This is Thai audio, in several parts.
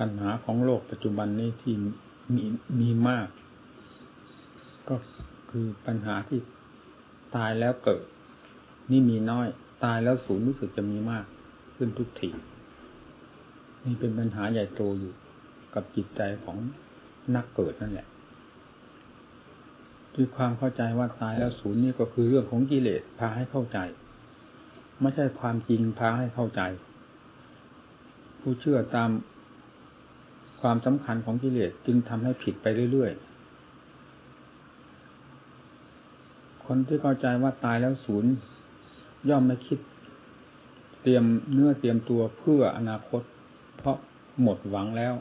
ปัญหาของโลกปัจจุบันนี้ที่มีมีมาก ก็คือปัญหาที่ตายแล้วเกิด นี่มีน้อย ตายแล้วศูนย์รู้สึกจะมีมาก ขึ้นทุกทีนี่เป็นปัญหาใหญ่โตอยู่กับจิตใจของนักเกิดนั่นแหละด้วยความเข้าใจว่าตายแล้วศูนย์นี่ก็คือเรื่องของกิเลสพาให้เข้าใจ ไม่ใช่ความจริงพาให้เข้าใจ ผู้เชื่อตาม ความสำคัญของกิเลสจึงทำให้ผิดไปเรื่อยๆ คนที่เข้าใจว่าตายแล้วศูนย์ ย่อมไม่คิด เตรียมเนื้อเตรียมตัวเพื่ออนาคต เพราะหมดหวังแล้ว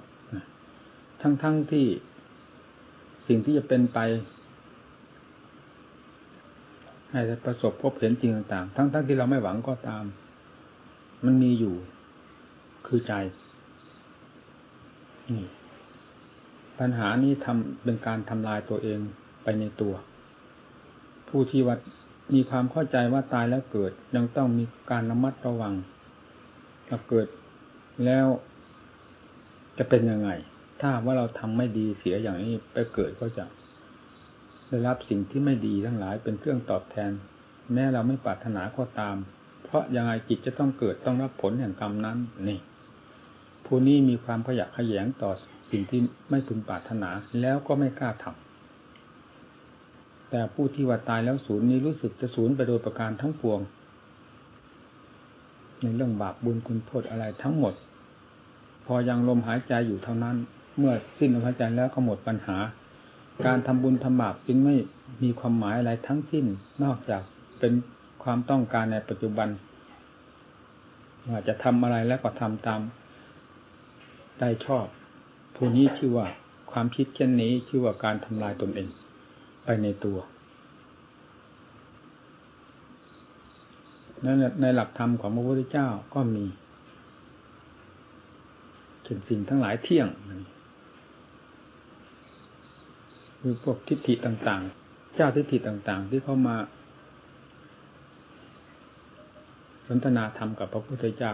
ทั้งๆทที่สิ่งที่จะเป็นไปให้ประสบพบเห็นจริงต่างๆ ทั้งๆทที่เราไม่หวังก็ตาม มันมีอยู่ คือใจ ปัญหานี้ทำเป็นการทำลายตัวเองไปในตัว ผู้ที่วัดมีความเข้าใจว่าตายแล้วเกิด ยังต้องมีการระมัดระวังถ้าเกิดแล้วจะเป็นยังไง ถ้าว่าเราทำไม่ดีเสียอย่างนี้ไปเกิดก็จะได้รับสิ่งที่ไม่ดีทั้งหลายเป็นเครื่องตอบแทน แม้เราไม่ปรารถนาก็ตาม เพราะยังไงจิตจะต้องเกิดต้องรับผลแห่งกรรมนั้นนี่ ผู้นี้มีความขยะขยงต่อสิ่งที่ไม่พึงปรารถนาแล้วก็ไม่กล้าทำแต่ผู้ที่ว่าตายแล้วศูนย์นี้รู้สึกจะศูนย์ไปโดยประการทั้งปวง ในเรื่องบาปบุญคุณโทษอะไรทั้งหมด พอยังลมหายใจอยู่เท่านั้น เมื่อสิ้นลมหายใจแล้วก็หมดปัญหา การทำบุญทำบาปจึงไม่มีความหมายอะไรทั้งสิ้นนอกจากเป็นความต้องการในปัจจุบันว่าจะทำอะไรแล้วก็ทำตาม ได้ชอบ ผู้นี้ชื่อว่าความคิดเช่นนี้ชื่อว่าการทำลายตนเอง ไปในตัวนั้นในหลักธรรมของพระพุทธเจ้าก็มีถึงสิ่งทั้งหลายเที่ยงคือพวกทิฏฐิต่างๆ เจ้าทิฏฐิต่างๆ ที่เข้ามา สนทนาธรรมกับพระพุทธเจ้า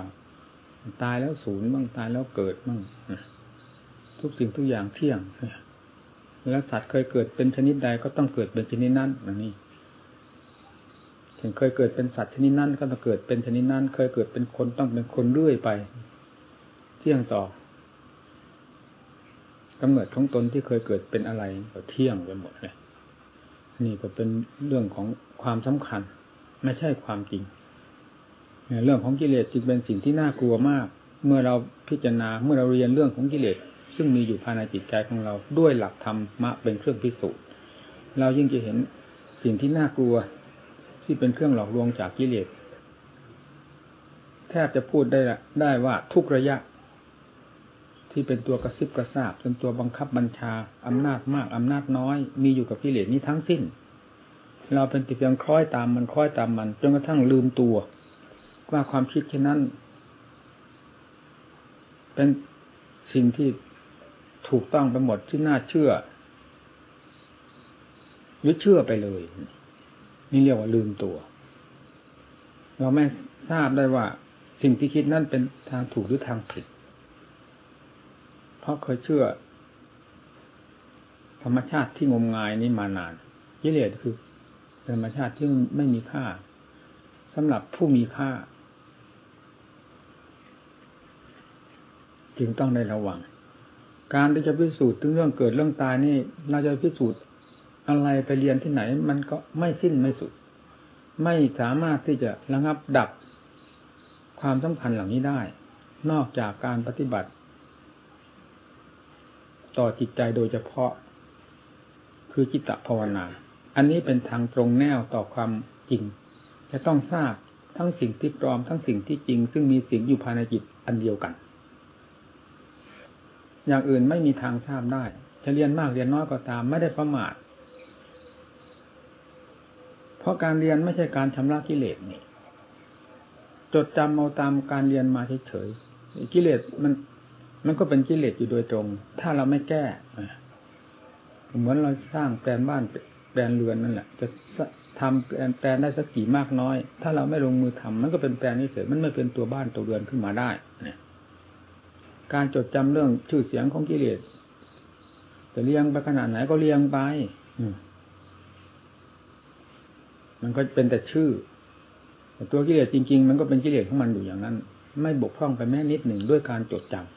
ตายแล้วศูนย์บ้างตายแล้วเกิดบ้างทุกสิ่งทุกอย่างเที่ยงแล้วสัตว์เคยเกิดเป็นชนิดใดก็ต้องเกิดเป็นชนิดนั้นอย่างนี้ถึงเคยเกิดเป็นสัตว์ชนิดนั้นก็ต้องเกิดเป็นชนิดนั้น เคยเกิดเป็นคนต้องเป็นคนเรื่อยไป เที่ยงต่อกำเนิดของตนที่เคยเกิดเป็นอะไรก็เที่ยงไปหมดเลยนี่ก็เป็นเรื่องของความสำคัญ ไม่ใช่ความจริง เรื่องของกิเลสจึงเป็นสิ่งที่น่ากลัวมาก เมื่อเราพิจารณาเมื่อเราเรียนเรื่องของกิเลสซึ่งมีอยู่ภายในจิตใจของเราด้วยหลักธรรมะเป็นเครื่องพิสูจน์เรายิ่งจะเห็นสิ่งที่น่ากลัว ที่เป็นเครื่องหลอกลวงจากกิเลสแทบจะพูดได้ได้ว่าทุกระยะ ที่เป็นตัวกระซิบกระซาบเป็นตัวบังคับบัญชาอำนาจมากอำนาจน้อย มีอยู่กับกิเลสนี้ทั้งสิ้น เราเป็นติดเพียงคล้อยตามมันคล้อยตามมันจนกระทั่งลืมตัว ว่าความคิดเช่นนั้น เป็นสิ่งที่ถูกต้องไปหมดที่น่าเชื่อหรือเชื่อไปเลย นี่เรียกว่าลืมตัว เราไม่ทราบได้ว่า สิ่งที่คิดนั่นเป็นทางถูกหรือทางผิด เพราะเคยเชื่อ ธรรมชาติที่งมงายนี้มานานกิเลสคือธรรมชาติที่ไม่มีค่าสำหรับผู้มีค่า จึงต้องได้ระวัง การที่จะพิสูจน์ถึงเรื่องเกิดเรื่องตายนี่เราจะพิสูจน์อะไรไปเรียนที่ไหน มันก็ไม่สิ้นไม่สุด ไม่สามารถที่จะระงับดับความสำคัญเหล่านี้ได้ นอกจากการปฏิบัติ ต่อจิตใจโดยเฉพาะ คือจิตตภาวนา อันนี้เป็นทางตรงแนวต่อความจริง จะต้องทราบทั้งสิ่งที่ปลอมทั้งสิ่งที่จริง ซึ่งมีสิ่งอยู่ภายในจิตอันเดียวกัน อย่างอื่นไม่มีทางทราบได้ จะเรียนมากเรียนน้อยก็ตาม ไม่ได้ประมาท เพราะการเรียนไม่ใช่การชำระกิเลสนี่ จดจำเอาตามการเรียนมาเฉยๆกิเลสมัน มันก็เป็นกิเลสอยู่โดยตรง ถ้าเราไม่แก้เหมือนเราสร้างแปลนบ้านแปลนเรือนนั่นแหละ จะทำแปลนได้สักกี่มากน้อย ถ้าเราไม่ลงมือทำมันก็เป็นแปลนเฉยมันไม่เป็นตัวบ้านตัวเรือนขึ้นมาได้เนี่ย การจดจำเรื่องชื่อเสียงของกิเลสจะเลี้ยงไปขนาดไหนก็เลี้ยงไปมันก็เป็นแต่ชื่อ แต่ตัวกิเลสจริง ๆ มันก็เป็นกิเลสของมันอยู่อย่างนั้น ไม่บกพร่องไปแม้นิดหนึ่งด้วยการจดจำ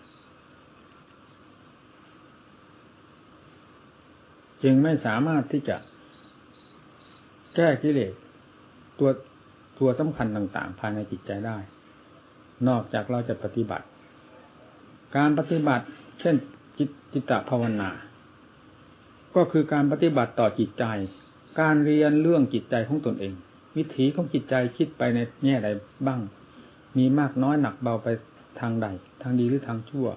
จึงไม่สามารถที่จะ แก้กิเลสตัวตัวสำคัญต่าง ๆ ภายในจิตใจได้ นอกจากเราจะปฏิบัติ การปฏิบัติ เช่นจิตจิตภาวนา ก็คือการปฏิบัติต่อจิตใจ การเรียนเรื่องจิตใจของตนเอง วิถีของจิตใจคิดไปในแง่ใดบ้าง มีมากน้อยหนักเบาไปทางใด ทางดีหรือทางชั่ว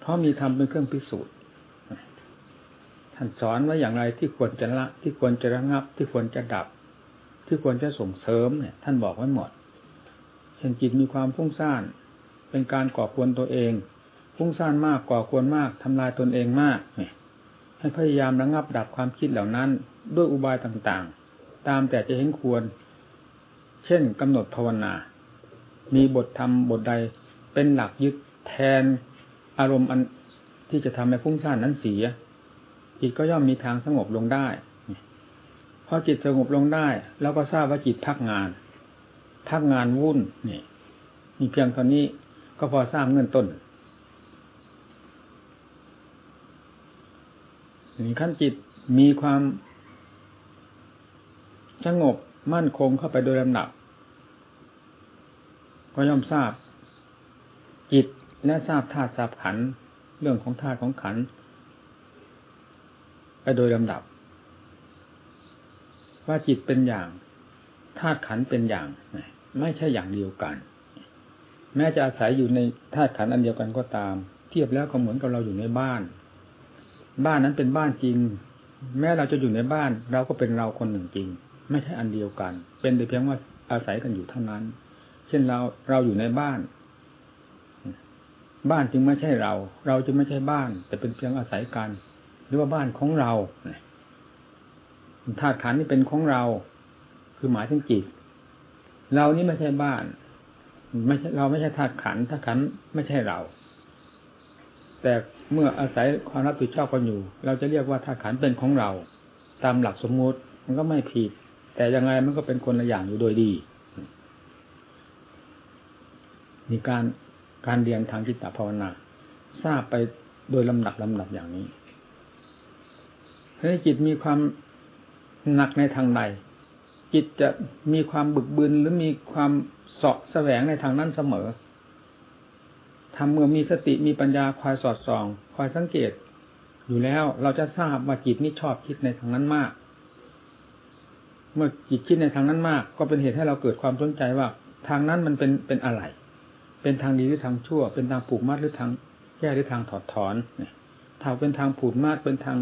เพราะมีธรรมเป็นเครื่องพิสูจน์ท่านสอนว่าอย่างไรที่ควรจะละ ที่ควรจะระงับ ที่ควรจะดับ ที่ควรจะส่งเสริมเนี่ย ท่านบอกไว้หมดเช่นจิตมีความฟุ้งซ่าน เป็นการก่อควรตัวเองฟุ้งซ่านมากก่อควรมากทำลายตนเองมากเนี่ยให้พยายามระงับดับความคิดเหล่านั้น ด้วยอุบายต่างๆ ตามแต่จะเห็นควร เช่นกำหนดภาวนา มีบทธรรมบทใดเป็นหลักยึดแทนอารมณ์อันที่จะทำให้ฟุ้งซ่านนั้นเสียจิตก็ย่อมมีทางสงบลงได้พอจิตสงบลงได้ แล้วก็ทราบว่าจิตพักงาน พักงานวุ่นนี่มีเพียงเท่านี้ ก็พอทราบเงื่อนต้นนี่ขั้นจิตมีความสงบมั่นคงเข้าไปโดยลำดับ ก็ย่อมทราบ จิตและทราบธาตุทราบขัน เรื่องของธาตุของขัน ไปโดยลำดับ ว่าจิตเป็นอย่างธาตุขันเป็นอย่าง ไม่ใช่อย่างเดียวกัน แม้จะอาศัยอยู่ในธาตุขันอันเดียวกันก็ตาม เทียบแล้วก็เหมือนกับเราอยู่ในบ้าน บ้านนั้นเป็นบ้านจริง แม้เราจะอยู่ในบ้าน เราก็เป็นเราคนหนึ่งจริง ไม่ใช่อันเดียวกัน เป็นแต่เพียงว่าอาศัยกันอยู่เท่านั้น เช่นเราเราอยู่ในบ้าน บ้านจึงไม่ใช่เรา เราจึงไม่ใช่บ้าน แต่เป็นเพียงอาศัยกัน หรือว่าบ้านของเราธาตุขันนี่เป็นของเรา คือหมายถึงจิตเรานี่ไม่ใช่บ้าน ไม่ใช่เราไม่ใช่ธาตุขันธาตุขันไม่ใช่เรา แต่เมื่ออาศัยความรับผิดชอบกันอยู่ เราจะเรียกว่าธาตุขันเป็นของเรา ตามหลักสมมติมันก็ไม่ผิด แต่ยังไงมันก็เป็นคนละอย่างอยู่โดยดีมีการการเรียนทางจิตภาวนา ทราบไปโดยลำดับลำดับอย่างนี้ให้จิตมีความหนักในทางใดจิตจะมีความบึกบึนหรือมีความ สาะแสวงในทางนั้นเสมอทำเมื่อมีสติมีปัญญาคอยสอดส่อง คอยสังเกต อยู่แล้วเราจะทราบว่าจิตนี้ชอบคิดในทางนั้นมาก เมื่อจิตคิดในทางนั้นมาก ก็เป็นเหตุให้เราเกิดความสนใจว่า ทางนั้นมันเป็นเป็นอะไร เป็นทางดีหรือทางชั่ว เป็นทางผูกมัดหรือทางแก้หรือทางถอดถอนเนี่ยถ้าเป็นทางผูกมัดเป็นทาง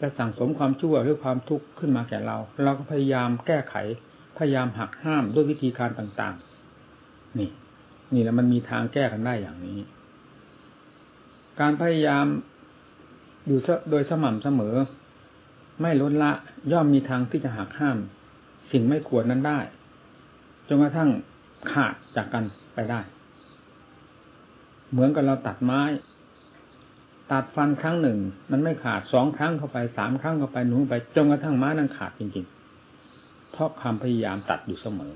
จะสั่งสมความชั่วหรือความทุกข์ขึ้นมาแก่เรา เราก็พยายามแก้ไข พยายามหักห้ามด้วยวิธีการต่างๆ นี่ นี่แหละมันมีทางแก้กันได้อย่างนี้ การพยายามอยู่โดยสม่ำเสมอ ไม่ลดละย่อมมีทางที่จะหักห้าม สิ่งไม่ควรนั้นได้จนกระทั่งขาดจากกันไปได้ เหมือนกับเราตัดไม้ ตัดฟันครั้งหนึ่ง มันไม่ขาดสองครั้งเข้าไปสามครั้งเข้าไปหนุนไปจนกระทั่งม้านั้นขาดจริงๆ เพราะความพยายามตัดอยู่เสมอ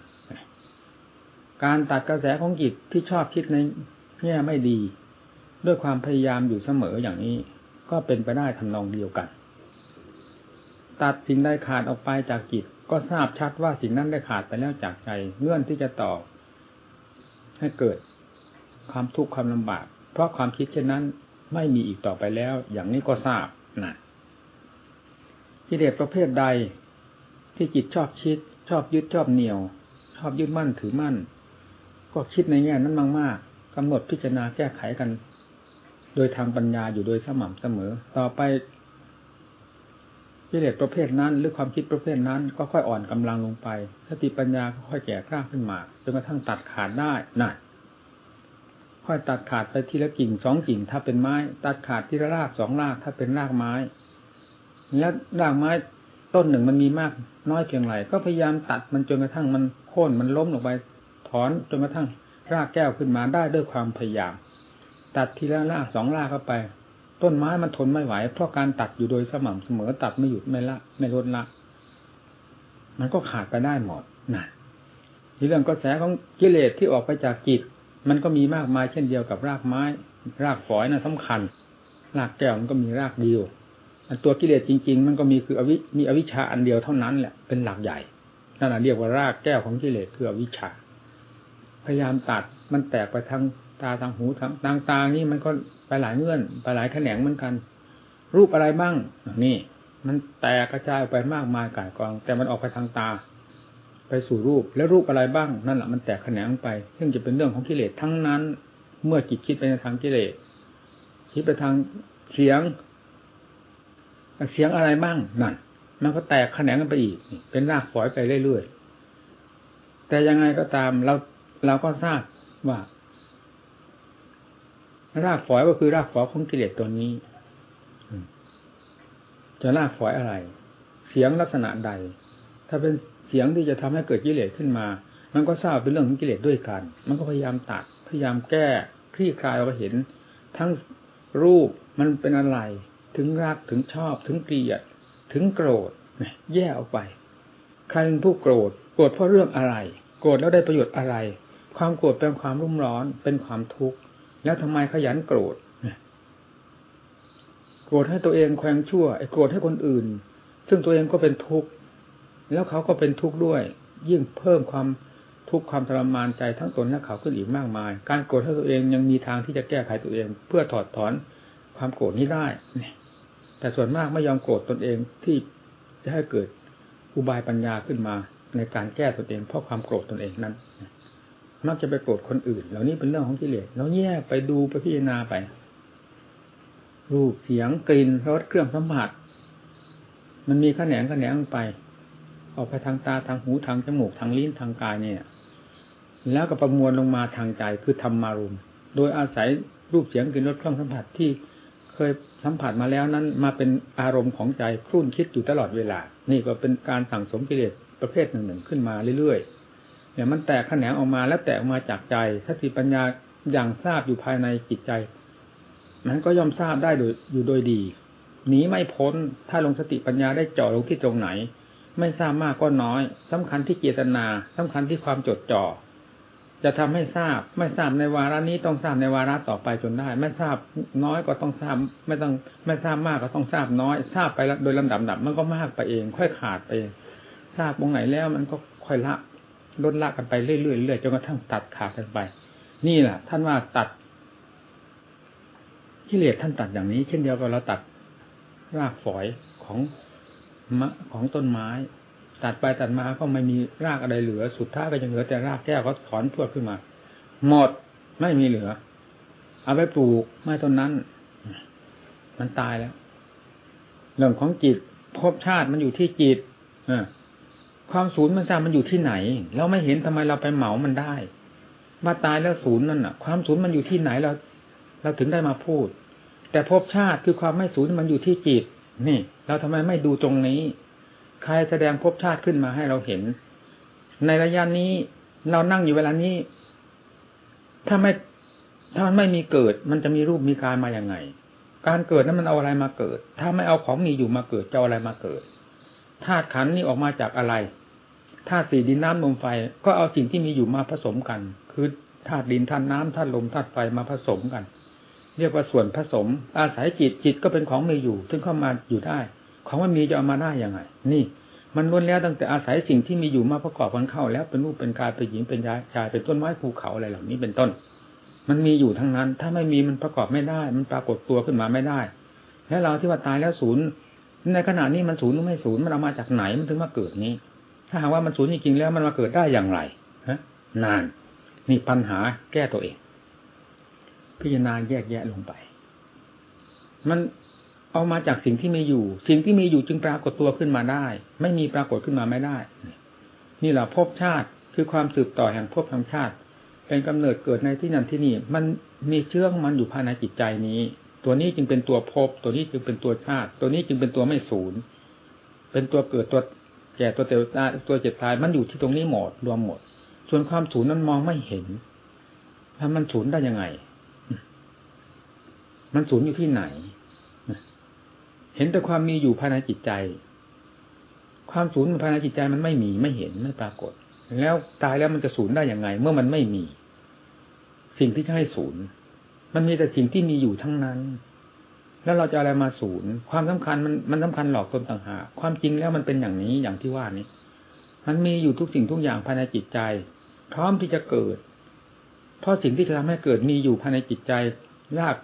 การตัดกระแสของจิตที่ชอบคิดในแง่ไม่ดี ด้วยความพยายามอยู่เสมออย่างนี้ ก็เป็นไปได้ทำนองเดียวกัน ตัดสิ่งใดขาดออกไปจากจิต ก็ทราบชัดว่าสิ่งนั้นได้ขาดไปแล้วจากใจเงื่อนที่จะต่อ ให้เกิดความทุกข์ความลำบาก เพราะความคิดเช่นนั้นไม่มีอีกต่อไปแล้ว อย่างนี้ก็ทราบนะกิเลสประเภทใดที่จิตชอบคิด ชอบยึดชอบเหนี่ยว ชอบยึดมั่นถือมั่น ก็คิดในแง่นั้นมากๆกำหนดพิจารณาแก้ไขกัน โดยทางปัญญาอยู่โดยสม่ำเสมอ ต่อไปกิเลสประเภทนั้น หรือความคิดประเภทนั้น ก็ค่อยอ่อนกำลังลงไป สติปัญญาก็ค่อยแก่กล้าขึ้นมาจนกระทั่งตัดขาดได้นั่นค่อยตัดขาดไปทีละกิ่งสองกิ่งถ้าเป็นไม้ ตัดขาดทีละรากสองรากถ้าเป็นรากไม้ แล้วรากไม้ต้นหนึ่งมันมีมาก น้อยเพียงไรก็พยายามตัดมันจนกระทั่งมันโค่นมันล้มลงไป อนจนกระทั่งรากแก้วขึ้นมาได้ด้วยความพยายาม ตัดทีละรากสองรากเข้าไป ต้นไม้มันทนไม่ไหว เพราะการตัดอยู่โดยสม่ำเสมอตัดไม่หยุดไม่ละไม่ลดละ มันก็ขาดไปได้หมดนะทีเรื่องกระแสของกิเลสที่ออกไปจากจิต มันก็มีมากมายเช่นเดียวกับรากไม้ รากฝอยนะ่ะสำคัญ รากแก้วมันก็มีรากเดียวตัวกิเลสจริง ๆ มันก็มีคืออวิมีอวิชชาอันเดียวเท่านั้นแหละเป็นหลักใหญ่นั่นแหะเรียกว่ารากแก้วของกิเลสคืออวิชชา พยายามตัดมันแตกไปทางตาทางหูทางทางตานี่มันก็ไปหลายเงื่อน ไปหลายแขนงเหมือนกัน รูปอะไรบ้างนี่ มันแตกกระจายไปมากมายกายกอง แต่มันออกไปทางตา ไปสู่รูปแล้วรูปอะไรบ้าง นั่นแหละมันแตกแขนงไป ซึ่งจะเป็นเรื่องของกิเลสทั้งนั้น เมื่อจิตคิดไปในทางกิเลสคิดไปทางเสียงเสียงอะไรบ้างนั่นมันก็แตกแขนงกันไปอีก เป็นรากฝอยไปเรื่อยๆแต่ยังไงก็ตามเรา เราก็ทราบว่ารากฝอยก็คือรากฝอยของกิเลสตัวนี้จะรากฝอยอะไร เสียงลักษณะใด ถ้าเป็นเสียงที่จะทำให้เกิดกิเลสขึ้นมา มันก็ทราบเป็นเรื่องของกิเลสด้วยกัน มันก็พยายามตัด พยายามแก้คลี่คลายเราก็เห็น ทั้งรูปมันเป็นอะไร ถึงรักถึงชอบ ถึงเกลียด ถึงโกรธแยกออกไป ใครเป็นผู้โกรธ โกรธเพราะเรื่องอะไร โกรธแล้วได้ประโยชน์อะไร ความโกรธเป็นความรุ่มร้อนเป็นความทุกข์แล้วทำไมขยันโกรธโกรธให้ตัวเองแขวงชั่วไอ้โกรธให้คนอื่น ซึ่งตัวเองก็เป็นทุกข์แล้วเขาก็เป็นทุกข์ด้วย ยิ่งเพิ่มความทุกข์ความทรมานใจทั้งตนและเขาขึ้นอีกมากมาย การโกรธให้ตัวเองยังมีทางที่จะแก้ไขตัวเอง เพื่อถอดถอนความโกรธนี้ได้แต่ส่วนมากไม่ยอมโกรธตนเองที่จะให้เกิดอุบายปัญญาขึ้นมาในการแก้ตนเองเพราะความโกรธตนเองนั้น มักจะไปโกรธคนอื่น เหล่านี้เป็นเรื่องของกิเลสเราแยกไปดูไปพิจารณาไป รูปเสียงกลิ่นรสเครื่องสัมผัส มันมีขแขนงขแขนงไป ออกไปทางตาทางหูทางจมูกทางลิ้นทางกายเนี่ย แล้วก็ประมวลลงมาทางใจคือธรรมารมโดยอาศัยรูปเสียงกลิ่นรสเครื่องสัมผัสที่เคยสัมผัสมาแล้วนั้นมาเป็นอารมณ์ของใจครุ่นคิดอยู่ตลอดเวลา นี่ก็เป็นการสั่งสมกิเลสประเภทหนึ่งหนึ่งขึ้นมาเรื่อยๆ เนี่ยมันแตกแขนงออกมาแล้วแตกออกมาจากใจสติปัญญาอย่างทราบอยู่ภายในจิตใจมันก็ย่อมทราบได้โดยอยู่โดยดีหนีไม่พ้นถ้าลงสติปัญญาได้จ่อลงที่ตรงไหน ไม่ทราบมากก็น้อยสำคัญที่เจตนาสำคัญที่ความจดจ่อจะทำให้ทราบไม่ทราบในวาระนี้ต้องทราบในวาระต่อไปจนได้ ไม่ทราบน้อยก็ต้องทราบ ไม่ต้องไม่ทราบมากก็ต้องทราบน้อย ทราบไปโดยลำดับดับมันก็มากไปเอง ค่อยขาดไปทราบตรงไหนแล้วมันก็ค่อยละ ลดละกันไปเรื่อยๆเรื่อยจนกระทั่งตัดขาดกันไป นี่แหละท่านว่าตัดกิเลสท่านตัดอย่างนี้ เช่นเดียวกับเราตัดรากฝอยของมะของต้นไม้ ตัดไปตัดมาก็ไม่มีรากอะไรเหลือ สุดท้ายก็ยังเหลือแต่รากแก้วก็ถอนพวดขึ้นมา หมดไม่มีเหลือ เอาไปปลูกไม้ต้นนั้น มันตายแล้ว เรื่องของจิตภพชาติมันอยู่ที่จิตอ่า ความศูนย์มันทราบมันอยู่ที่ไหน เราไม่เห็นทำไมเราไปเหมามันได้มาตายแล้วศูนย์นั่นอะ ความศูนย์มันอยู่ที่ไหนเรา เราถึงได้มาพูด แต่ภพชาติคือความไม่ศูนย์มันอยู่ที่จิต นี่ เราทำไมไม่ดูตรงนี้ ใครแสดงภพชาติขึ้นมาให้เราเห็น ในระยะนี้เรานั่งอยู่เวลานี้ ถ้าไม่ถ้ามันไม่มีเกิด มันจะมีรูปมีกายมาอย่างไง การเกิดนั้นมันเอาอะไรมาเกิด ถ้าไม่เอาของมีอยู่มาเกิดจะเอาอะไรมาเกิดธาตุขันนี้ออกมาจากอะไร ธาตุสี่ดินน้ำลมไฟ ก็เอาสิ่งที่มีอยู่มาผสมกัน คือธาตุดินธาตุน้ำธาตุลมธาตุไฟมาผสมกัน เรียกว่าส่วนผสม อาศัยจิตจิตก็เป็นของมีอยู่ซึ่งเข้ามาอยู่ได้ ของมันมีจะเอามาได้ยังไง นี่ มันล้วนแล้วตั้งแต่อาศัยสิ่งที่มีอยู่มาประกอบกันเข้า แล้วเป็นรูปเป็นกายเป็นหญิงเป็นชายเป็นต้นไม้ภูเขาอะไรเหล่านี้เป็นต้น มันมีอยู่ทั้งนั้น ถ้าไม่มีมันประกอบไม่ได้ มันปรากฏตัวขึ้นมาไม่ได้ แล้วเราที่ว่าตายแล้วศูนย์ในขณะนี้มันศูนย์หรือไม่ศูนย์มันเอามาจากไหนมันถึงมาเกิดนี้ ถ้าหากว่ามันศูนย์จริงๆแล้วมันมาเกิดได้อย่างไรฮะ นาน นี่ปัญหาแก้ตัวเอง พิจารณาแยกแยะลงไป มันเอามาจากสิ่งที่มีอยู่ สิ่งที่มีอยู่จึงปรากฏตัวขึ้นมาได้ ไม่มีปรากฏขึ้นมาไม่ได้ นี่แหละภพชาติคือความสืบต่อแห่งภพแห่งชาติ เป็นกำเนิดเกิดในที่นั่นที่นี่ มันมีเชื้อของมันอยู่ภายในจิตใจนี้ ตัวนี้จึงเป็นตัวภพตัวนี้จึงเป็นตัวชาติ ตัวนี้จึงเป็นตัวไม่ศูนย์เป็นตัวเกิดตัว แก่ตัวเตตาตัวเจ็บตายมันอยู่ที่ตรงนี้หมดรวมหมด ส่วนความศูนย์นั้นมองไม่เห็นถ้ามันศูนย์ได้ยังไง มันศูนย์อยู่ที่ไหน เห็นแต่ความมีอยู่ภายในจิตใจ ความศูนย์ภายในจิตใจมันไม่มีไม่เห็นไม่ปรากฏ แล้วตายแล้วมันจะศูนย์ได้ย่างไง เมื่อมันไม่มี สิ่งที่จะให้ศูนย์มันมีแต่สิ่งที่มีอยู่ทั้งนั้น แล้วเราจะอะไรมาศูนย์ ความสำคัญมันมันสำคัญหลอกตนต่างหากความจริงแล้วมันเป็นอย่างนี้อย่างที่ว่านี้ มันมีอยู่ทุกสิ่งทุกอย่างภายในจิตใจ พร้อมที่จะเกิด เพราะสิ่งที่จะทำให้เกิดมีอยู่ภายในจิตใจราก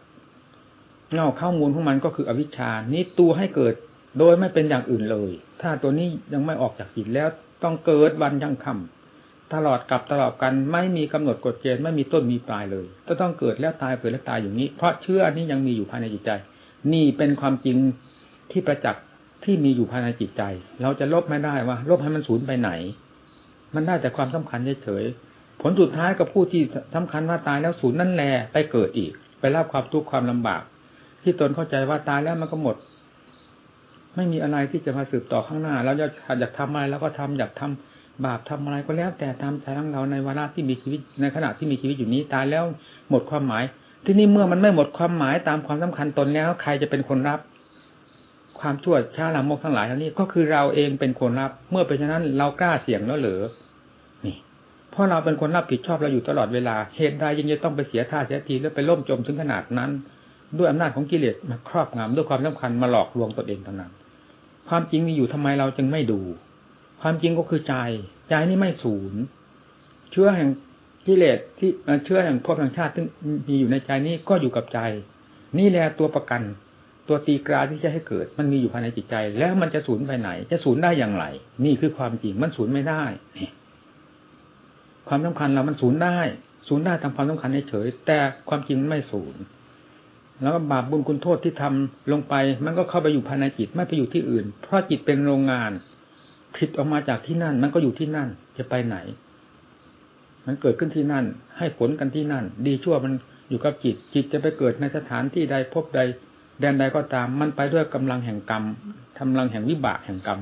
เงาข้ามูลของมันก็คืออวิชชานี้ตัวให้เกิดโดยไม่เป็นอย่างอื่นเลย ถ้าตัวนี้ยังไม่ออกจากจิตแล้วต้องเกิดวันยังคำตลอดกับตลอดกันไม่มีกำหนดกฎเกณฑ์ไม่มีต้นมีปลายเลย ก็ต้องเกิดแล้วตายเกิดแล้วตายอย่างนี้ เพราะเชื่อนี้ยังมีอยู่ภายในจิตใจ นี่เป็นความจริงที่ประจักษ์ที่มีอยู่ภายในจิตใจ เราจะลบไม่ได้ว่าลบให้มันสูญไปไหน มันได้แต่ความสำคัญเฉยๆผลสุดท้ายกับผู้ที่สำคัญว่าตายแล้วสูญนั่นแหละไปเกิดอีก ไปรับความทุกข์ความลำบาก ที่ตนเข้าใจว่าตายแล้วมันก็หมด ไม่มีอะไรที่จะมาสืบต่อข้างหน้าเราจะอยากทำอะไรแล้วก็ทำอยากทำบาปทำอะไรก็แล้วแต่ตามใจของเราในวาระที่มีชีวิตในขณะที่มีชีวิตอยู่นี้ตายแล้วหมดความหมาย ที่นี่เมื่อมันไม่หมดความหมายตามความสำคัญตนแล้ว ใครจะเป็นคนรับ ความชั่วช้าลามกทั้งหลายเหล่านี้ก็คือเราเองเป็นคนรับ เมื่อเป็นฉะนั้นเรากล้าเสี่ยงแล้วเหรือนี่เพราะเราเป็นคนรับผิดชอบเราอยู่ตลอดเวลาเหตุใดยังจะต้องไปเสียท่าเสียทีแล้วไปล่มจมถึงขนาดนั้น ด้วยอำนาจของกิเลสมาครอบงำด้วยความสำคัญมาหลอกลวงตนเองทั้งนั้นความจริงมีอยู่ทำไมเราจึงไม่ดู ความจริงก็คือใจใจนี่ไม่สูญเชื้อแห่ง กิเลสที่เชื้อแห่งภพแห่งชาติที่มีอยู่ในใจนี้ก็อยู่กับใจ นี่แหละตัวประกัน ตัวตีกราที่จะให้เกิด มันมีอยู่ภายในจิตใจ แล้วมันจะสูญไปไหน จะสูญได้อย่างไร นี่คือความจริงมันสูญไม่ได้ความสำคัญเรามันสูญได้สูญได้ทำความสำคัญเฉยแต่ความจริงไม่สูญแล้วก็บาปบุญคุณโทษที่ทำลงไป มันก็เข้าไปอยู่ภายในจิตไม่ไปอยู่ที่อื่น เพราะจิตเป็นโรงงานผิดออกมาจากที่นั่น มันก็อยู่ที่นั่นจะไปไหน มันเกิดขึ้นที่นั่น ให้ผลกันที่นั่น ดีชั่วมันอยู่กับจิต จิตจะไปเกิดในสถานที่ใดพบใด แดนใดก็ตาม มันไปด้วยกำลังแห่งกรรมกำลังแห่งวิบากแห่งกรรม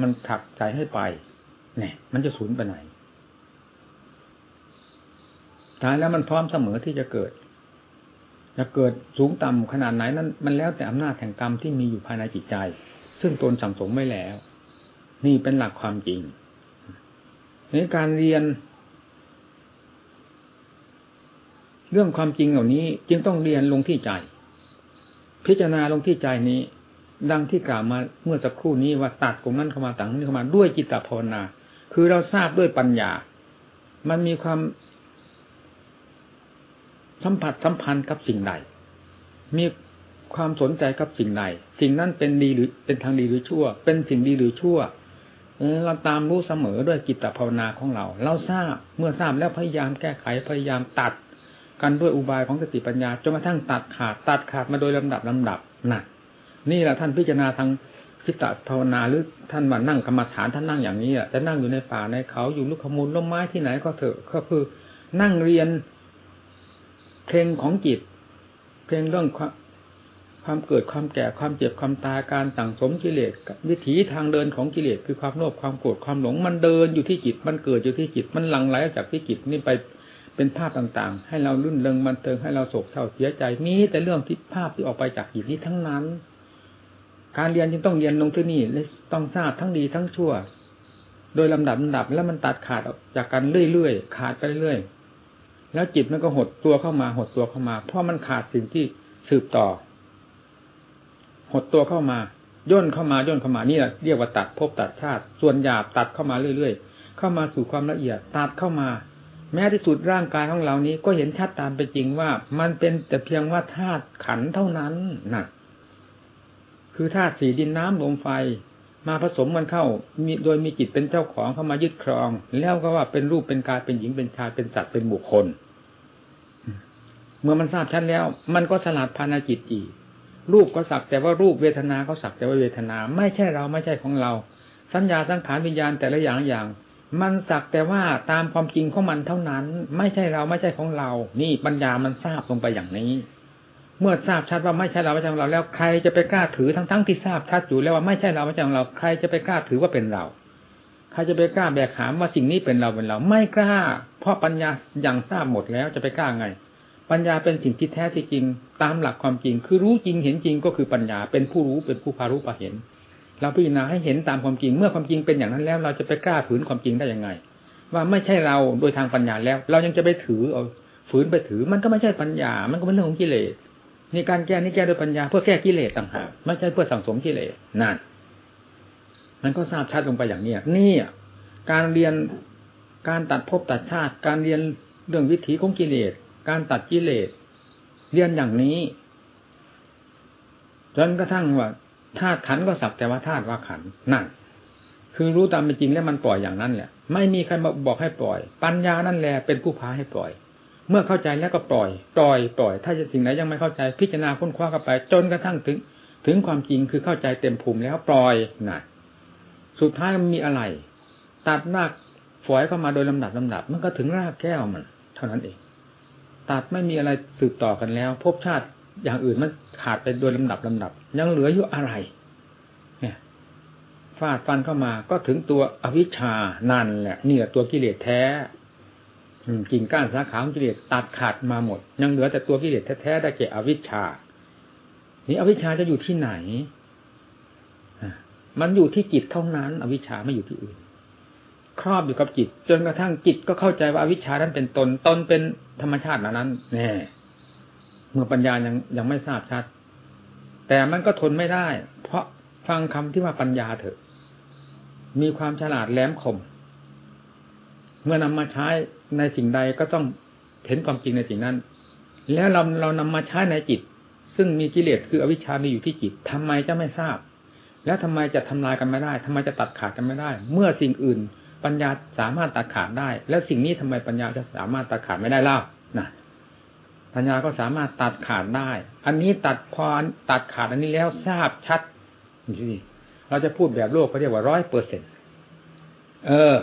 มันถักใจให้ไป เนี่ย มันจะสูญไปไหนตายแล้วมันพร้อมเสมอที่จะเกิด จะเกิดสูงต่ำขนาดไหนนั้น มันแล้วแต่อำนาจแห่งกรรมที่มีอยู่ภายในจิตใจ ซึ่งตนสั่งสมไม่แล้ว นี่เป็นหลักความจริงในการเรียน เรื่องความจริงเหล่านี้จึงต้องเรียนลงที่ใจ พิจารณาลงที่ใจนี้ ดังที่กล่าวมาเมื่อสักครู่นี้ว่าตัดตรงนั้นเข้ามาต่างนี้เข้ามาด้วยจิตตภาวนา คือเราทราบด้วยปัญญา มันมีความสัมผัสสัมพันธ์กับสิ่งใด มีความสนใจกับสิ่งใด สิ่งนั้นเป็นดีหรือเป็นทางดีหรือชั่ว เป็นสิ่งดีหรือชั่ว เราตามรู้เสมอด้วยจิตภาวนาของเรา เราทราบ เมื่อทราบแล้วพยายามแก้ไข พยายามตัด กันด้วยอุบายของสติปัญญาจนกระทั่งตัดขาดตัดขาดมาโดยลำดับลำดับนะนี่แหละท่านพิจารณาทางจิตภาวนาหรือท่านมานั่งกรรมฐานท่านนั่งอย่างนี้อะจะนั่งอยู่ในป่าในเขาอยู่ลูกขมูลล้มไม้ที่ไหนก็เถอะก็คือ นั่งเรียน เพลงของจิต เพลงเรื่องความความเกิดความแก่ความเจ็บความตายการสั่งสมกิเลสวิถีทางเดินของกิเลสคือความโลภความโกรธความหลง มันเดินอยู่ที่จิต มันเกิดอยู่ที่จิต มันหลั่งไหลจากที่จิตนี่ไป เป็นภาพต่างๆ ให้เราลื่นเริงมันเติงให้เราโศกเศร้าเสียใจมีแต่เรื่องที่ภาพที่ออกไปจากจิตนี้ทั้งนั้น การเรียนจึงต้องเรียนลงที่นี่และต้องทราบทั้งดีทั้งชั่ว โดยลำดับลำดับแล้วมันตัดขาดออกจากกันเรื่อยๆขาดไปเรื่อยแล้วจิตมันก็หดตัวเข้ามาหดตัวเข้ามา เพราะมันขาดสิ่งที่สืบต่อ หดตัวเข้ามาย่นเข้ามาย่นเข้ามานี่แหละเรียกว่าตัดภพตัดชาติ ส่วนหยาบตัดเข้ามาเรื่อย ๆ เข้ามาสู่ความละเอียดตัดเข้ามา แม้ที่สุดร่างกายของเรานี้ก็เห็นชัดตามเป็นจริงว่า มันเป็นแต่เพียงว่าธาตุขันเท่านั้นนะคือธาตุสีดินน้ำลมไฟ มาผสมมันเข้ามีโดยมีจิตเป็นเจ้าของเข้ามายึดครอง แล้วก็ว่าเป็นรูปเป็นกายเป็นหญิงเป็นชายเป็นสัตว์เป็นบุคคล เมื่อมันทราบชัดแล้ว มันก็สลัดภายจิตอีกรูปก็สักแต่ว่ารูปเวทนาก็สักแต่ว่าเวทนา ไม่ใช่เราไม่ใช่ของเรา สัญญาสังขารวิญญาณแต่ละอย่างอย่าง มันสักแต่ว่าตามความจริงของมันเท่านั้น ไม่ใช่เราไม่ใช่ของเรา นี่ปัญญามันทราบลงไปอย่างนี้ เมื่อทราบชัดว่าไม่ใช่เราไม่ใช่ของเรา แล้วใครจะไปกล้าถือทั้งทั้งที่ทราบชัดอยู่แล้วว่าไม่ใช่เราไม่ใช่ของเรา ใครจะไปกล้าถือว่าเป็นเรา ใครจะไปกล้าแบกหามว่าสิ่งนี้เป็นเราเป็นเรา ไม่กล้า เพราะปัญญาอย่างทราบหมดแล้วจะไปกล้าไง ปัญญาเป็นสิ่งที่แท้ที่จริง ตามหลักความจริง คือรู้จริงเห็นจริงก็คือปัญญาเป็นผู้รู้เป็นผู้พารู้พาเห็น เราพิจารณาให้เห็นตามความจริง เมื่อความจริงเป็นอย่างนั้นแล้ว เราจะไปกล้าฝืนความจริงได้ยังไง ว่าไม่ใช่เราโดยทางปัญญาแล้ว เรายังจะไปถือเอาฝืนไปถือ มันก็ไม่ใช่ปัญญา มันก็เป็นเรื่องของกิเลสนี่การแก้นี่แก้โดยปัญญาเพื่อแก้กิเลสต่างหากไม่ใช่เพื่อสังสมกิเลสนั่นมันก็ทราบชัดลงไปอย่างเนี้ยนี่การเรียนการตัดภพตัดชาติ การเรียนเรื่องวิถีของกิเลสการตัดกิเลสเรียนอย่างนี้จนกระทั่งว่า ธาตุขันก็สักแต่ว่าธาตุว่าขันนั่นคือรู้ตามเป็นจริงแล้วมันปล่อยอย่างนั้นแหละ ไม่มีใครมาบอกให้ปล่อย ปัญญานั่นแหละเป็นผู้พาให้ปล่อย เมื่อเข้าใจแล้วก็ปล่อย ปล่อยปล่อย ถ้าจะสิ่งไหนยังไม่เข้าใจพิจารณาค้นคว้าเข้าไป จนกระทั่งถึง ถึงความจริงคือเข้าใจเต็มภูมิแล้วปล่อยน่ะสุดท้ายมันมีอะไร ตัดรากฝอยเข้ามาโดยลำดับลำดับ มันก็ถึงรากแก้วมัน เท่านั้นเอง ตัดไม่มีอะไรสืบต่อกันแล้วภพชาติ อย่างอื่นมันขาดไปโดยลำดับลำดับ ยังเหลืออยู่อะไร เนี่ยฟาดฟันเข้ามาก็ถึงตัวอวิชชานั่นแหละนี่แหละตัวกิเลสแท้กิ่งก้านสาขาของกิเลสตัดขาดมาหมด ยังเหลือแต่ตัวกิเลสแท้ๆได้แก่อวิชชา นี่อวิชชาจะอยู่ที่ไหนมันอยู่ที่จิตเท่านั้น อวิชชาไม่อยู่ที่อื่น ครอบอยู่กับจิต จนกระทั่งจิตก็เข้าใจว่าอวิชชานั้นเป็นตนตนเป็นธรรมชาตินั้นแน่ เมื่อปัญญายังยังไม่ทราบชัด แต่มันก็ทนไม่ได้ เพราะฟังคำที่ว่าปัญญาเถอะ มีความฉลาดแหลมคม เมื่อนำมาใช้ในสิ่งใดก็ต้องเห็นความจริงในสิ่งนั้น แล้วเราเรานำมาใช้ในจิต ซึ่งมีกิเลสคืออวิชชามีอยู่ที่จิตทำไมจะไม่ทราบ แล้วทำไมจะทำลายกันไม่ได้ทำไมจะตัดขาดกันไม่ได้ เมื่อสิ่งอื่นปัญญาสามารถตัดขาดได้ แล้วสิ่งนี้ทำไมปัญญาจะสามารถตัดขาดไม่ได้เล่านะ ปัญญาก็สามารถตัดขาดได้ อันนี้ตัดพอตัดขาดอันนี้แล้วทราบชัดนี่เราจะพูดแบบโลกเขาเรียกว่าร้อยเปอร์เซ็นตเออ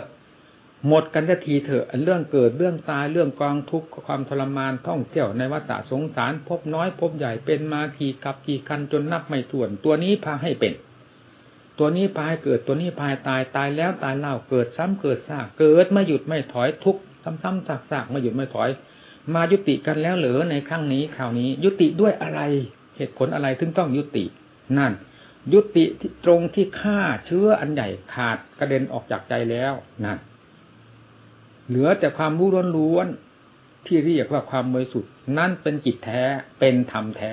หมดกันจะทีเถอะเรื่องเกิดเรื่องตายเรื่องกองทุกข์ความทรมานท่องเที่ยวในวัฏสงสาร พบน้อยพบใหญ่เป็นมาขี่กับขี่กันจนนับไม่ถ้วน ตัวนี้พาให้เป็น ตัวนี้พายเกิดตัวนี้พายตายตายแล้วตายเล่าเกิดซ้ำเกิดซากเกิดไม่หยุดไม่ถอยทุกซ้ำๆซากๆไม่หยุดไม่ถอย มายุติกันแล้วเหรือในครั้งนี้คราวนี้ ยุติด้วยอะไรเหตุผลอะไรถึงต้องยุติ นั่น ยุติตรงที่ฆ่าเชื้ออันใหญ่ขาดกระเด็นออกจากใจแล้วนั่นเหลือแต่ความรู้ล้วนๆที่เรียกว่าความบริสุทธิ์นั่นเป็นจิตแท้เป็นธรรมแท้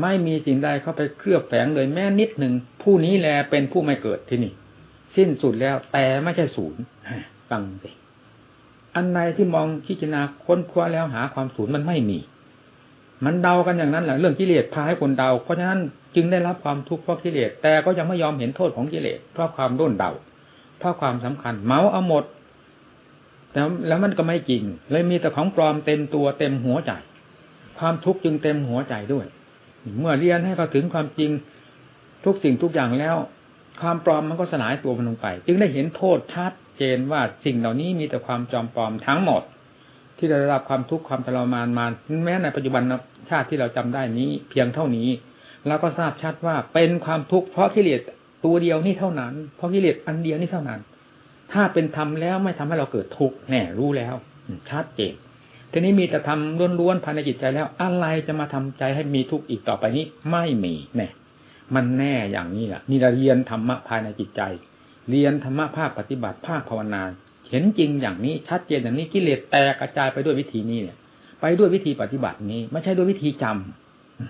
ไม่มีสิ่งใดเข้าไปเคลือบแฝงเลยแม้นิดหนึ่งผู้นี้แลเป็นผู้ไม่เกิดที่นี่ สิ้นสุดแล้วแต่ไม่ใช่ศูนย์ฟังสิ อันใดที่มองพิจารณาค้นคว้าแล้วหาความศูนย์มันไม่มี มันเดากันอย่างนั้นแหละเรื่องกิเลสพาให้คนเดา เพราะฉะนั้นจึงได้รับความทุกข์เพราะกิเลสแต่ก็ยังไม่ยอมเห็นโทษของกิเลสเพราะความร่นเดา เพราะความสำคัญ เมาเอาหมดแต่แล้วมันก็ไม่จริง เลยมีแต่ของปลอมเต็มตัวเต็มหัวใจ ความทุกข์จึงเต็มหัวใจด้วย เมื่อเรียนให้เขาถึงความจริงทุกสิ่งทุกอย่างแล้ว ความปลอมมันก็สลายตัวมันลงไป จึงได้เห็นโทษชัด เจนว่าสิ่งเหล่านี้มีแต่ความจอมปลอมทั้งหมด ที่เราได้รับความทุกข์ความทรมานมาแม้ในปัจจุบันชาติที่เราจำได้นี้ เพียงเท่านี้เราก็ทราบชัดว่าเป็นความทุกข์เพราะกิเลสตัวเดียวนี่เท่านั้น เพราะกิเลสอันเดียวนี่เท่านั้น ถ้าเป็นธรรมแล้วไม่ทำให้เราเกิดทุกข์แน่รู้แล้วชัดเจนทีนี้มีแต่ทำล้วนๆภายในจิตใจแล้ว อะไรจะมาทำใจให้มีทุกข์อีกต่อไปนี้ไม่มีแน่มันแน่อย่างนี้แหละนี่เราเรียนธรรมะภายในจิตใจ เรียนธรรมะภาคปฏิบัติภาคภาวนา เห็นจริงอย่างนี้ชัดเจนอย่างนี้กิเลสแตกกระจายไปด้วยวิธีนี้เนี่ย ไปด้วยวิธีปฏิบัตินี้ ไม่ใช่ด้วยวิธีจ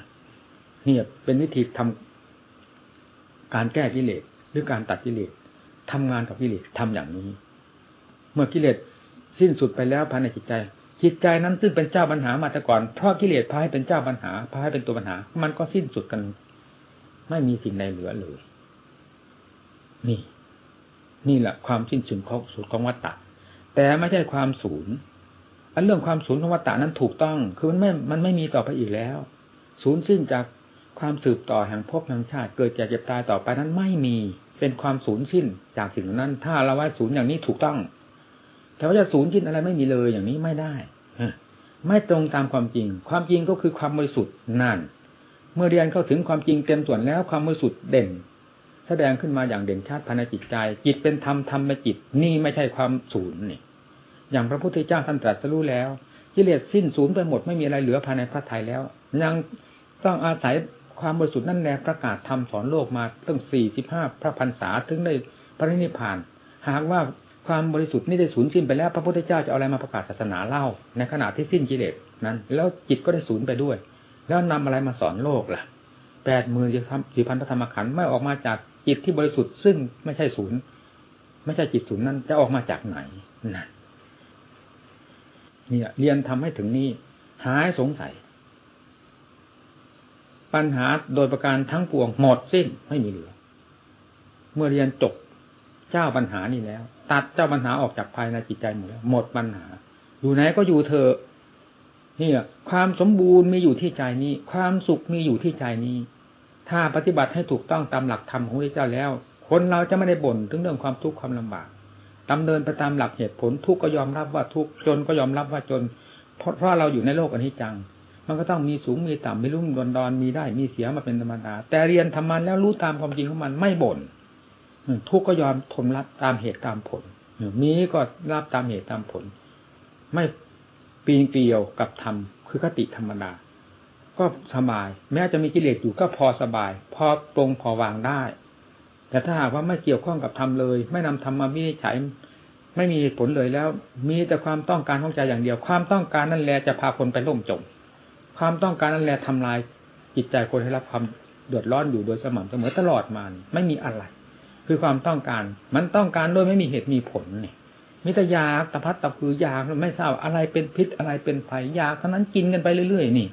ำเนี่ยเป็นวิธีทำการแก้กิเลสหรือการตัดกิเลสทำงานกับกิเลสทำอย่างนี้ เมื่อกิเลสสิ้นสุดไปแล้วภายในจิตใจ จิตใจนั้นซึ่งเป็นเจ้าปัญหามาแต่ก่อนเพราะกิเลสพาให้เป็นเจ้าปัญหาพาให้เป็นตัวปัญหา มันก็สิ้นสุดกัน ไม่มีสิ่งใดเหลือเลยนี่ นี่แหละความสิ้นสุดของสุดของวัตตะ แต่ไม่ใช่ความศูนย์อันเรื่องความศูนย์ของวัตตะนั้นถูกต้อง คือมันไม่ มันไม่มีต่อไปอีกแล้ว ศูนย์สิ้นจากความสืบต่อแห่งภพแห่งชาติ เกิดแก่เจ็บตายต่อไปนั้นไม่มี เป็นความศูนย์สิ้นจากสิ่งนั้น ถ้าเราว่าศูนย์อย่างนี้ถูกต้อง แต่ว่าจะศูนย์สิ้นอะไรไม่มีเลยอย่างนี้ไม่ได้ไม่ตรงตามความจริง ความจริงก็คือความบริสุทธิ์นั่น เมื่อเรียนเข้าถึงความจริงเต็มส่วนแล้วความบริสุทธิ์เด่น แสดงขึ้นมาอย่างเด่นชัดภายในจิตใจ จิตเป็นธรรมธรรมเป็นจิต นี่ไม่ใช่ความศูนย์นี่ อย่างพระพุทธเจ้าท่านตรัสรู้แล้วกิเลสสิ้นสูญไปหมดไม่มีอะไรเหลือภายในพระทัยแล้ว ยังต้องอาศัยความบริสุทธิ์นั่นแหละประกาศธรรมสอนโลกมาตั้งสี่สิบห้าพระพรรษาถึงได้พระนิพพาน หากว่าความบริสุทธิ์นี่ได้สูญสิ้นไปแล้ว พระพุทธเจ้าจะเอาอะไรมาประกาศศาสนาเล่า ในขณะที่สิ้นกิเลสนั้น แล้วจิตก็ได้สูญไปด้วย แล้วนำอะไรมาสอนโลกล่ะแปดหมื่นสี่พันพระธรรมขันธ์ไม่ออกมาจาก จิตที่บริสุทธิ์ซึ่งไม่ใช่ศูนย์ไม่ใช่จิตศูนย์นั้นจะออกมาจากไหนนะเนี่ยเรียนทำให้ถึงนี้หายสงสัย ปัญหาโดยประการทั้งปวงหมดสิ้นไม่มีเหลือ เมื่อเรียนจบเจ้าปัญหานี่แล้ว ตัดเจ้าปัญหาออกจากภายในจิตใจหมดแล้วหมดปัญหา อยู่ไหนก็อยู่เธอเนี่ย ความสมบูรณ์มีอยู่ที่ใจนี้ ความสุขมีอยู่ที่ใจนี้ ถ้าปฏิบัติให้ถูกต้องตามหลักธรรมของพระเจ้าแล้ว คนเราจะไม่ได้บ่นถึงเรื่องความทุกข์ความลำบากดำเนินไปตามหลักเหตุผลทุกก็ยอมรับว่าทุกจนก็ยอมรับว่าจน เพราะเพราะเราอยู่ในโลกอนิจจัง มันก็ต้องมีสูงมีต่ำมีรุ่มดอนดอนมีได้มีเสียมาเป็นธรรมดา แต่เรียนทำมันแล้วรู้ตามความจริงของมันไม่บ่นทุกก็ยอมทนรับตามเหตุตามผลมีก็รับตามเหตุตามผล ไม่ปีนเกลียวกับธรรมคือคติธรรมดา ก็สบาย แม้จะมีกิเลสอยู่ก็พอสบาย พอตรงพอวางได้ แต่ถ้าหากว่าไม่เกี่ยวข้องกับธรรมเลย ไม่นำธรรมมาวินิจฉัยไม่มีผลเลยแล้ว มีแต่ความต้องการของใจอย่างเดียว ความต้องการนั่นแหละจะพาคนไปล่มจม ความต้องการนั่นแหละทำลายจิตใจคนให้รับความเดือดร้อนอยู่โดยสม่ำเสมอตลอดมาไม่มีอะไร คือความต้องการ มันต้องการโดยไม่มีเหตุมีผลเนี่ยมิตรยาตะพัดตะคือ ยาไม่ทราบอะไรเป็นพิษอะไรเป็นไฟยาเท่านั้นกินกันไปเรื่อยๆนี่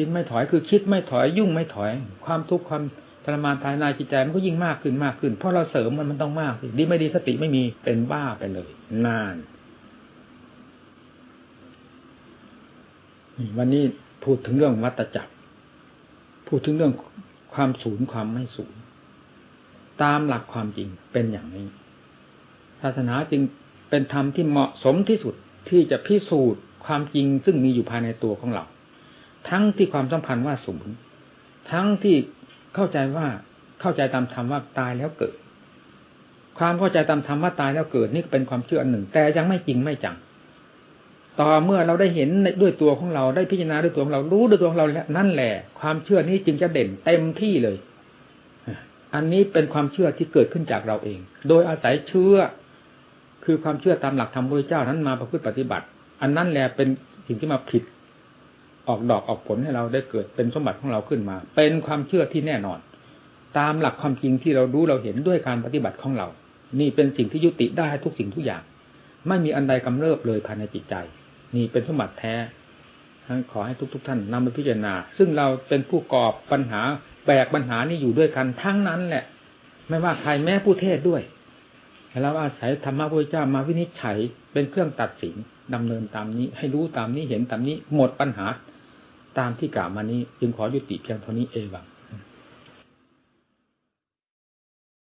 กินไม่ถอยคือคิดไม่ถอยยุ่งไม่ถอย ความทุกข์ความทรมานภายในจิตใจมันก็ยิ่งมากขึ้นมากขึ้น เพราะเราเสริมมันมันต้องมากดีไม่ดีสติไม่มีเป็นบ้าไปเลย นานวันนี้พูดถึงเรื่องวัตจักร พูดถึงเรื่องความสูญความไม่สูญตามหลักความจริงเป็นอย่างนี้ ศาสนาจึงเป็นธรรมที่เหมาะสมที่สุดที่จะพิสูจน์ความจริงซึ่งมีอยู่ภายในตัวของเรา ทั้งที่ความสำคัญว่าสูญทั้งที่เข้าใจว่าเข้าใจตามธรรมว่าตายแล้วเกิด ความเข้าใจตามธรรมว่าตายแล้วเกิดนี่เป็นความเชื่ออันหนึ่ง แต่ยังไม่จริงไม่จังต่อเมื่อเราได้เห็นด้วยตัวของเราได้พิจารณาด้วยตัวของเรารู้ด้วยตัวของเราแล้วนั่นแหละ ความเชื่อนี้จึงจะเด่นเต็มที่เลย อันนี้เป็นความเชื่อที่เกิดขึ้นจากเราเอง โดยอาศัยเชื่อ คือความเชื่อตามหลักธรรมพระเจ้านั้นมาประพฤติปฏิบัติ อันนั้นแหละเป็นสิ่งที่มาผิด ออกดอกออกผลให้เราได้เกิดเป็นสมบัติของเราขึ้นมา เป็นความเชื่อที่แน่นอน ตามหลักความจริงที่เรารู้เราเห็นด้วยการปฏิบัติของเรา นี่เป็นสิ่งที่ยุติได้ทุกสิ่งทุกอย่าง ไม่มีอันใดกำเริบเลยภายในจิตใจ นี่เป็นสมบัติแท้ขอให้ทุกๆทท่านนำไปพิจารณา ซึ่งเราเป็นผู้กอบปัญหาแบกปัญหานี้อยู่ด้วยกันทั้งนั้นแหละ ไม่ว่าใครแม้ผู้เทศด้วยเราอาศัยธรรมะพระเจ้ามาวินิจฉัยเป็นเครื่องตัดสินดำเนินตามนี้ ให้รู้ตามนี้เห็นตามนี้ หมดปัญหา ตามที่กล่าวมานี้ จึงขอยุติเพียงเท่านี้เอง